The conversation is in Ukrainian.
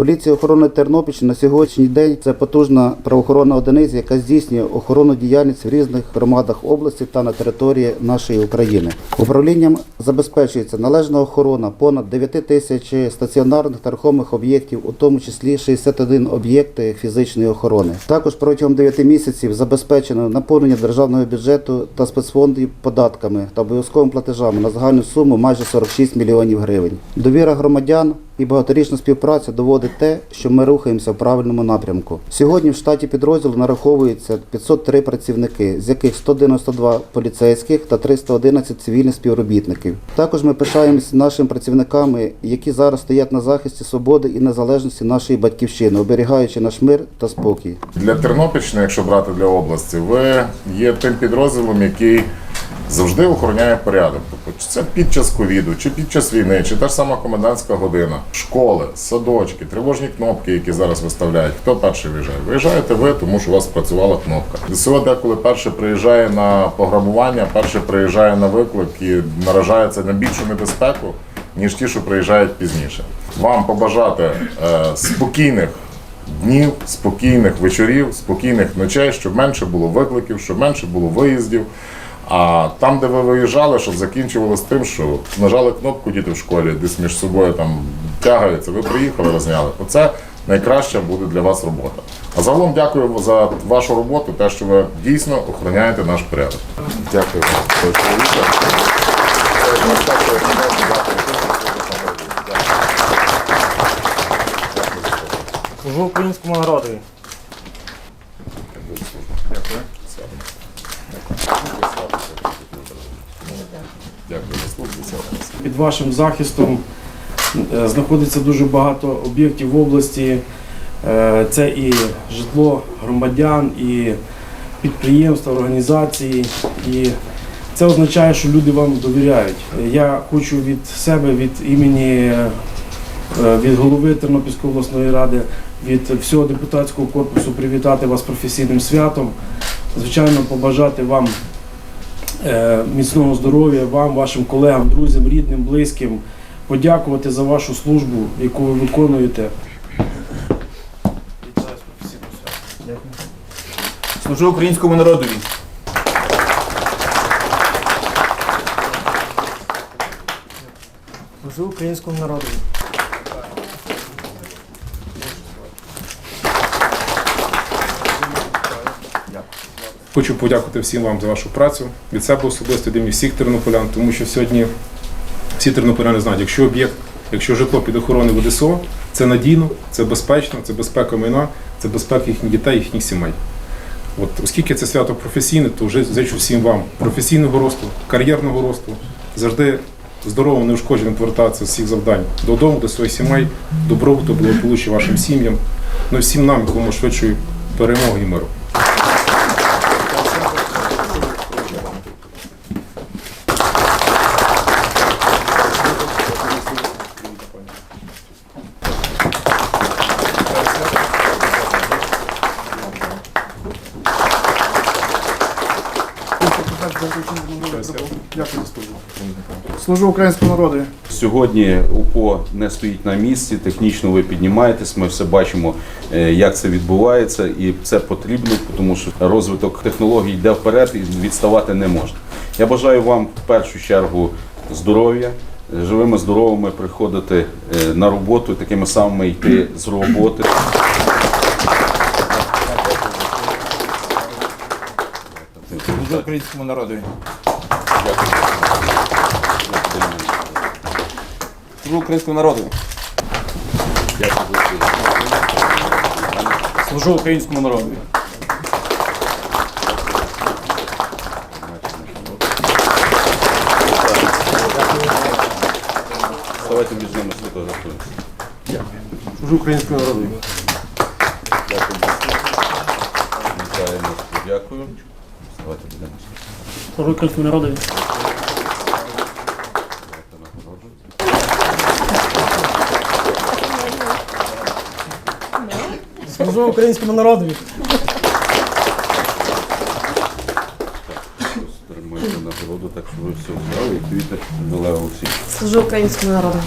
Поліція охорони Тернопільщини на сьогоднішній день це потужна правоохоронна одиниця, яка здійснює охоронну діяльність в різних громадах області та на території нашої України. Управлінням забезпечується належна охорона понад 9 тисяч стаціонарних та рухомих об'єктів, у тому числі 61 об'єкт фізичної охорони. Також протягом 9 місяців забезпечено наповнення державного бюджету та спецфондів податками та обов'язковими платежами на загальну суму майже 46 мільйонів гривень. Довіра громадян і багаторічна співпраця доводить те, що ми рухаємося в правильному напрямку. Сьогодні в штаті підрозділу нараховується 503 працівники, з яких 192 поліцейських та 311 цивільних співробітників. Також ми пишаємося нашими працівниками, які зараз стоять на захисті свободи і незалежності нашої батьківщини, оберігаючи наш мир та спокій. Для Тернопільщини, якщо брати для області, ви є тим підрозділом, який завжди охороняє порядок. Тобто, чи це під час ковіду, чи під час війни, чи та ж сама комендантська година, школи, садочки, тривожні кнопки, які зараз виставляють. Хто перший виїжджає? Виїжджаєте ви, тому що у вас працювала кнопка. ДСО деколи перше приїжджає на пограбування, перше приїжджає на виклик і наражається на більшу небезпеку, ніж ті, що приїжджають пізніше. Вам побажати е, спокійних днів, спокійних вечорів, спокійних ночей, щоб менше було викликів, щоб менше було виїздів. А там, де ви виїжджали, щоб закінчувалося тим, що нажали кнопку діти в школі, десь між собою там тягаються, ви приїхали, розняли. Оце найкраща буде для вас робота. А загалом дякую за вашу роботу, те, що ви дійсно охороняєте наш порядок. Дякую вам. Служу українському народові. Дякую за службу. Під вашим захистом е, знаходиться дуже багато об'єктів в області. Е, Це і житло громадян, і підприємства, організації. І це означає, що люди вам довіряють. Я хочу від себе, від імені е, від голови Тернопільської обласної ради, від всього депутатського корпусу привітати вас професійним святом. Звичайно, побажати вам міцного здоров'я, вам, вашим колегам, друзям, рідним, близьким, подякувати за вашу службу, яку ви виконуєте. Служу українському народові. Служу українському народу. Хочу подякувати всім вам за вашу працю. Від себе особисто імені всіх тернополян, тому що сьогодні всі тернополяни знають, якщо об'єкт, якщо житло під охороною ВДСО, це надійно, це безпечно, це безпека майна, це безпека їхніх дітей, їхніх сімей. От, оскільки це свято професійне, то вже зичу всім вам професійного росту, кар'єрного росту, завжди здоровим, неушкодженим повертатися з всіх завдань додому, до своїх сімей, добробуту, благополуччя вашим сім'ям, ну і всім нам, якому швидшої перемоги і миру. Служу українському народу. Сьогодні УПО не стоїть на місці, технічно ви піднімаєтесь. Ми все бачимо, е, як це відбувається, і це потрібно, тому що розвиток технологій йде вперед і відставати не можна. Я бажаю вам в першу чергу здоров'я, живими, здоровими приходити е, на роботу, такими самими йти з роботи. Служу українському народові. Служу українському народові. Служу українському народові. Давайте між ними сфотографуємося. Служу українському народу. Вітаємо. Дякую. Давайте будемо. Служу українському народу. Служу українському народу. Отримуєте нагороду, так що ви все взяли і квіти далеко усі. Служу українському народу.